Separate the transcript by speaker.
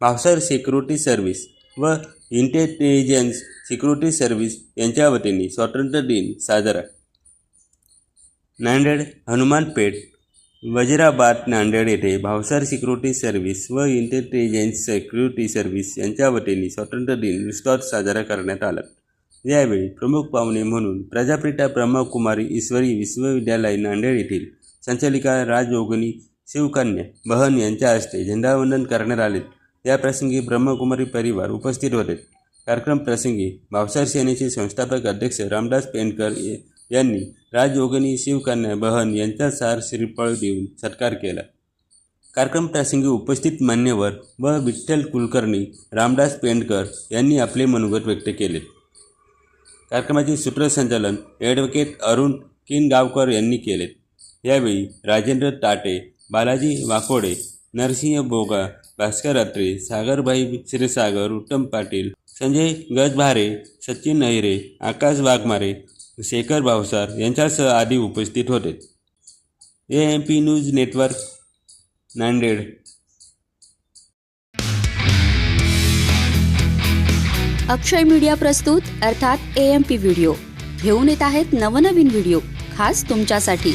Speaker 1: Bhavsar security service व intelligence security service यांच्या वतीने स्वातंत्र्य दिन साजरा. नांदेड हनुमानपेठ वजिराबाद नांदेड येथे भावसार सिक्युरिटी सर्व्हिस व इंटेलिजन्स सिक्युरिटी सर्व्हिस यांच्या वतीने स्वातंत्र्य दिन विस्तार साजरा करण्यात आला. यावेळी प्रमुख पाहुणे म्हणून प्रजापिता ब्रह्मकुमारी ईश्वरी विश्वविद्यालय नांदेड येथील संचालिका राजयोगिनी शिवकन्या बहन यांच्या हस्ते झेंडावंदन करण्यात आले. याप्रसंगी ब्रह्मकुमारी परिवार उपस्थित होते. कार्यक्रम प्रसंगी भावसार सेनेचे संस्थापक अध्यक्ष रामदास पेंडकर यांनी राजयोगिनी शिवकन्या बहन यांचा सार श्रीफळ देऊन सत्कार केला. कार्यक्रम प्रसंगी उपस्थित मान्यवर व विठ्ठल कुलकर्णी रामदास पेंडकर यांनी आपले मनोगत व्यक्त केले. कार्यक्रमाचे सूत्रसंचालन ॲडव्होकेट अरुण किनगावकर यांनी केले. यावेळी राजेंद्र ताटे बालाजी वाकोडे नरसिंह बोगा भास्कर अत्रे सागरभाई क्षीरसागर उत्तम पाटील संजय गजभारे सचिन अहिरे आकाश वाघमारे शेखर भावसार यांच्यासह आदी उपस्थित होते. A M P news network Nanded.
Speaker 2: Akshay media प्रस्तुत अर्थात ए एम पी व्हिडिओ घेऊन येत आहेत नवनवीन व्हिडिओ खास तुमच्यासाठी.